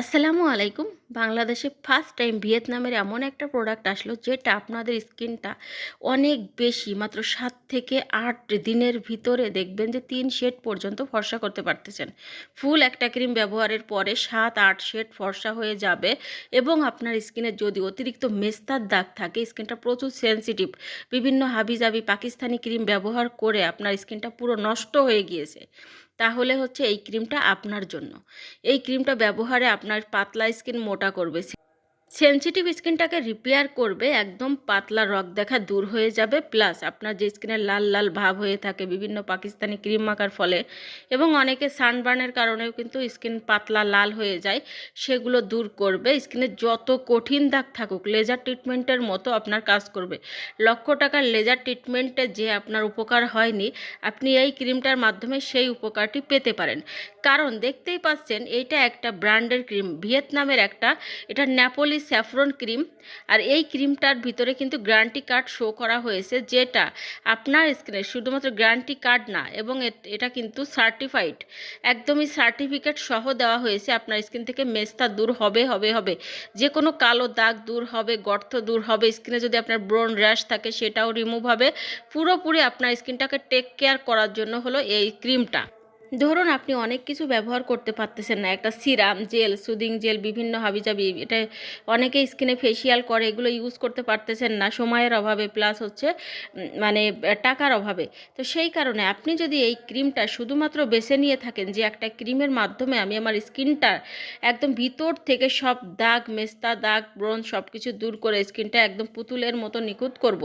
আসসালামু আলাইকুম। বাংলাদেশে ফার্স্ট টাইম ভিয়েতনামের এমন একটা প্রোডাক্ট আসলো যেটা আপনাদের স্কিনটা অনেক বেশি, মাত্র সাত থেকে আট দিনের ভিতরে দেখবেন যে তিন শেড পর্যন্ত ফর্সা করতে পারতেছেন। ফুল একটা ক্রিম ব্যবহারের পরে সাত, আট শেড ফর্সা হয়ে যাবে এবং আপনার স্কিনে যদি অতিরিক্ত মেস্তার দাগ থাকে, স্কিনটা প্রচুর সেনসিটিভ বিভিন্ন হাবিজাবি পাকিস্তানি ক্রিম ব্যবহার করে আপনার স্কিনটা পুরো নষ্ট হয়ে গিয়েছে। তাহলে হচ্ছে এই ক্রিমটা আপনার জন্য। এই ক্রিমটা ব্যবহারে আপনার পাতলা স্কিন মোটা করবে। সেনসিটিভ স্কিনটাকে রিপেয়ার করবে, একদম পাতলা রক দেখা দূর হয়ে যাবে প্লাস আপনার যে স্কিনে লাল লাল ভাব হয়ে থাকে বিভিন্ন পাকিস্তানি ক্রিম মাখার ফলে এবং অনেকে সানবার্নের কারণেও কিন্তু স্কিন পাতলা লাল হয়ে যায়, সেগুলো দূর করবে স্কিনে যত কঠিন দাগ থাকুক লেজার ট্রিটমেন্টের মতো আপনার কাজ করবে। লক্ষ টাকার লেজার ট্রিটমেন্টে যে আপনার উপকার হয়নি, আপনি এই ক্রিমটার মাধ্যমে সেই উপকারটি পেতে পারেন। কারণ দেখতেই পাচ্ছেন, এইটা একটা ব্র্যান্ডের ক্রিম ভিয়েতনামের একটা, এটা ন্যাপোলি স্যাফরন ক্রিম আর এই ক্রিমটার ভিতরে কিন্তু গ্যারান্টি কার্ড শো করা হয়েছে, যেটা আপনার স্কিনে শুধুমাত্র গ্যারান্টি কার্ড না, এবং এট- কিন্তু সার্টিফাইড একদমই সার্টিফিকেট সহ দেওয়া হয়েছে, আপনার স্কিন থেকে মেস্তা দূর হবে হবে হবে, যে কোনো কালো দাগ দূর হবে, গর্ত দূর হবে স্কিনে যদি আপনার ব্রন র্যাশ থাকে সেটাও রিমুভ হবে, পুরোপুরি আপনার স্কিনটাকে টেক কেয়ার করার জন্য হলো এই ক্রিমটা। ধরুন আপনি অনেক কিছু ব্যবহার করতে পারতেছেন না। একটা সিরাম, জেল, সুদিং জেল, বিভিন্ন হাবিজাবি, এটা অনেকে স্কিনে ফেসিয়াল করে, এগুলো ইউজ করতে পারতেছেন না। সময়ের অভাবে প্লাস হচ্ছে মানে টাকার অভাবে। তো সেই কারণে আপনি যদি এই ক্রিমটা শুধুমাত্র বেছে নিয়ে থাকেন যে একটা ক্রিমের মাধ্যমে আমি আমার স্কিনটা একদম ভিতর থেকে সব দাগ, মেস্তা, দাগ, ব্রণ সব কিছু দূর করে স্কিনটা একদম পুতুলের মতো নিখুঁত করব।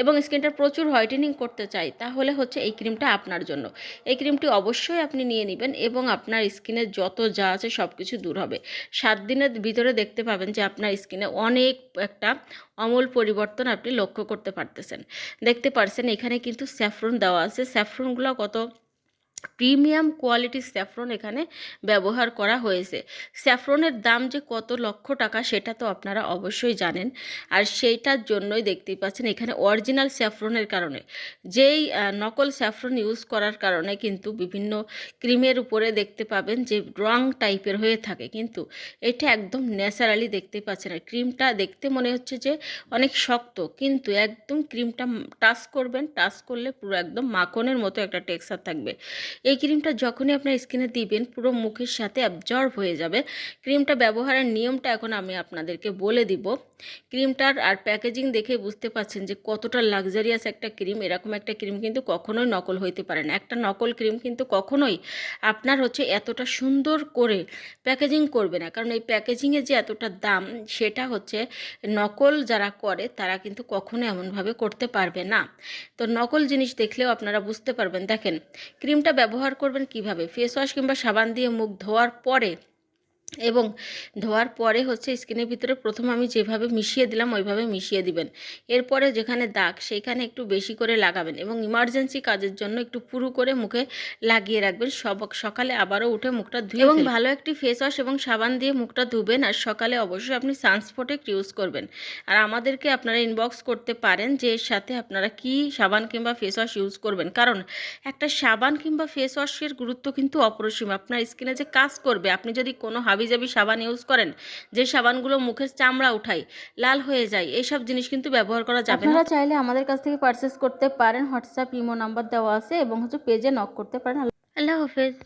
এবং স্কিনটা প্রচুর হোয়াইটেনিং করতে চাই, তাহলে হচ্ছে এই ক্রিমটা আপনার জন্য। এই ক্রিমটি অবশ্যই আপনি নিয়ে নেবেন এবং আপনার স্কিনে যত যা আছে সব কিছু দূর হবে। সাত দিনের ভিতরে দেখতে পাবেন যে আপনার স্কিনে অনেক একটা অমূল পরিবর্তন আপনি লক্ষ্য করতে পারতেছেন। দেখতে পারছেন এখানে কিন্তু স্যাফরন দেওয়া আছে। স্যাফরনগুলো কত প্রিমিয়াম কোয়ালিটির স্যাফরন এখানে ব্যবহার করা হয়েছে। স্যাফরনের দাম যে কত লক্ষ টাকা সেটা তো আপনারা অবশ্যই জানেন। আর সেইটার জন্যই দেখতেই পাচ্ছেন এখানে অরিজিনাল স্যাফরনের কারণে। যেই নকল স্যাফরন ইউজ করার কারণে কিন্তু বিভিন্ন ক্রিমের উপরে দেখতে পাবেন যে রং টাইপের হয়ে থাকে। কিন্তু এটা একদম ন্যাচারালি দেখতে পাচ্ছেন আর ক্রিমটা দেখতে মনে হচ্ছে যে অনেক শক্ত। কিন্তু একদম ক্রিমটা টাচ করবেন টাচ করলে পুরো একদম মাখনের মতো একটা টেক্সচার থাকবে। এই ক্রিমটা যখনই আপনার স্কিনে দিবেন, পুরো মুখের সাথে অ্যাবজর্ব হয়ে যাবে। ক্রিমটা ব্যবহারের নিয়মটা এখন আমি আপনাদেরকে বলে দিব। ক্রিমটার আর প্যাকেজিং দেখে বুঝতে পারছেন যে কতটা লাক্সারিয়াস একটা ক্রিম, এরকম একটা ক্রিম কিন্তু কখনোই নকল হইতে পারে না। একটা নকল ক্রিম কিন্তু কখনোই আপনার হচ্ছে এতটা সুন্দর করে প্যাকেজিং করবে না। কারণ এই প্যাকেজিংয়ে যে এতটা দাম, সেটা হচ্ছে নকল যারা করে, তারা কিন্তু কখনো এমনভাবে করতে পারবে না। তো নকল জিনিস দেখলেও আপনারা বুঝতে পারবেন। দেখেন, ক্রিমটা ব্যবহার করবেন কীভাবে? ফেস ওয়াশ কিংবা সাবান দিয়ে মুখ ধোয়ার পরে এবং ধোয়ার পরে হচ্ছে স্কিনের ভিতরে প্রথম আমি যেভাবে মিশিয়ে দিলাম ওইভাবে মিশিয়ে দিবেন। এরপরে যেখানে দাগ সেইখানে একটু বেশি করে লাগাবেন এবং ইমার্জেন্সি কাজের জন্য একটু পুরু করে মুখে লাগিয়ে রাখবেন। সব সকালে আবারও উঠে মুখটা ধুয়ে এবং ভালো একটি ফেস ওয়াশ এবং সাবান দিয়ে মুখটা ধুবেন আর সকালে অবশ্যই আপনি সানস্পটেক্ট ইউজ করবেন। আর আমাদেরকে আপনারা ইনবক্স করতে পারেন যে এর সাথে আপনারা কি সাবান কিংবা ফেস ওয়াশ ইউজ করবেন। কারণ একটা সাবান কিংবা ফেস ওয়াশের গুরুত্ব কিন্তু অপরিসীম। আপনার স্কিনে যে কাজ করবে আপনি যদি কোনো হাবিজাবি সাবান ইউজ করেন যে সাবানগুলো মুখের চামড়া উঠায় লাল হয়ে যায় এইসব জিনিস কিন্তু ব্যবহার করা যাবে না। আপনারা চাইলে আমাদের কাছ থেকে পারচেস করতে পারেন হোয়াটসঅ্যাপ ইমো নাম্বার দেওয়া আছে এবং হচ্ছে পেজে নক করতে পারেন। আল্লাহ হাফেজ।